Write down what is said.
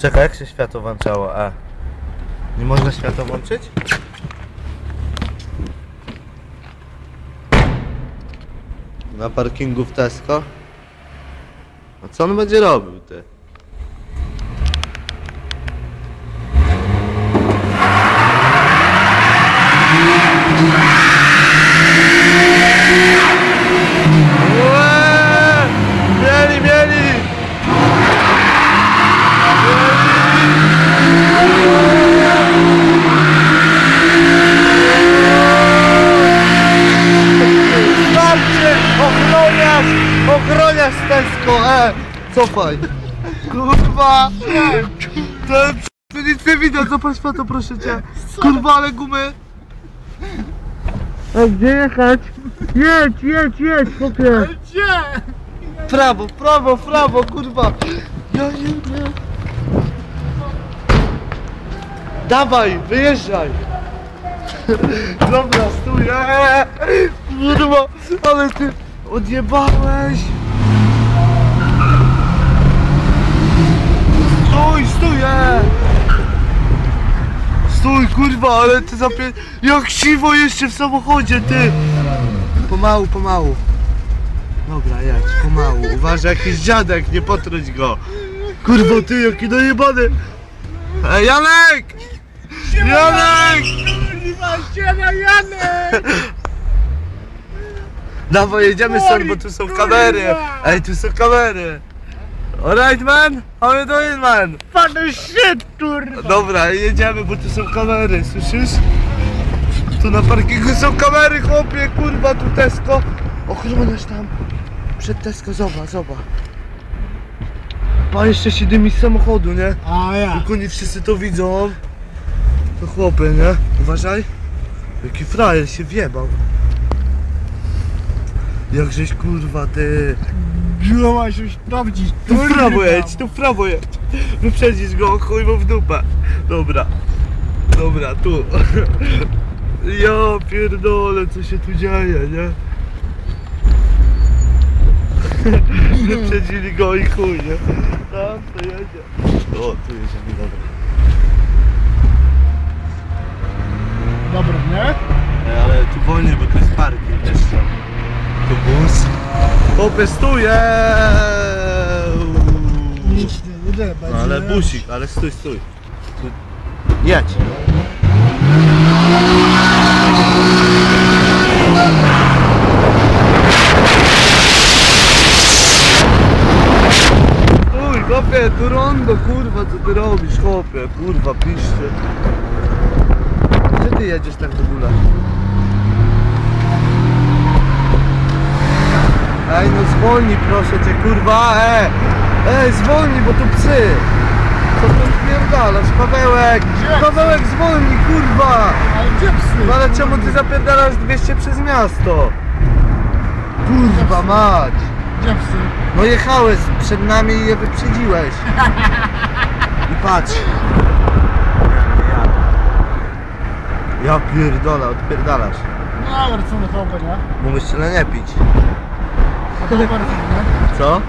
Czekaj, jak się światło włączało? A. Nie można światło włączyć? Na parkingu w Tesco? A co on będzie robił, ty? Ochroniarz! Tesco, e! Cofaj! Kurwa! Ten p- nic nie widać, zobacz to proszę cię! Kurwa, ale gumy! A gdzie jechać? Jedź, jedź, jedź, chłopie! Gdzie? Prawo, prawo, prawo, kurwa! Ja nie wiem. Dawaj, wyjeżdżaj! Dobra, stój! eee, Kurwa, ale ty odjebałeś! Stój, stój! eee. Stój, kurwa, ale ty zapie... Jak siwo jeszcze w samochodzie, ty! Pomału, pomału. Dobra, jedź, pomału. Uważaj, jakiś dziadek, nie potruć go. Kurwa, ty, jaki dojebany. Ej, Janek! Janek! Kurwa, siema Janek! Dawaj, jedziemy stąd, bo tu są kamery. Ej, tu są kamery. Alright, man? How you doing, man? Pan shit, kurwa! Dobra, jedziemy, bo tu są kamery, słyszysz? Tu na parkingu są kamery, chłopie, kurwa, tu Tesco. Ochroniarz tam. Przed Tesco, zobacz, zobacz. Pa, jeszcze się dymi z samochodu, nie? A ja. Tylko nie wszyscy to widzą. To chłopy, nie? Uważaj. Jaki frajer się wjebał. Jakżeś kurwa ty. Ma się sprawdzić. Tu w prawo jedź, tu w prawo jedź. Wyprzedzisz go, chuj mu w dupę. Dobra. Dobra, tu. Ja pierdolę, co się tu dzieje, nie? Wyprzedzili go i chuj, nie? Tam to jedzie. O, tu jedziemy, dobra. Dobra, nie? Ej, ale tu wolniej, bo to jest parking jeszcze. Tu bus. Chłopie, stuje! Nic nie, nie, No ale busik, ale stój, stój. Jedź. Stój, chłopie, tu rondo, kurwa, co ty robisz, chłopie, kurwa, piszcie. Gdzie ty jedziesz tak w ogóle? Ej, no zwolnij proszę cię, kurwa, e! Ej, zwolnij, bo tu psy! Co ty spierdalasz, Pawełek? Gdzie? Pawełek, zwolnij, kurwa! Ale gdzie psy? No ale czemu ty zapierdalasz 200 przez miasto? Kurwa mać! Gdzie psy? No jechałeś przed nami i je wyprzedziłeś. I patrz. Ja pierdolę, odpierdalasz. No, ale co na chałupę, nie? Mógłbyś tyle nie pić. A to bardzo, nie? Co?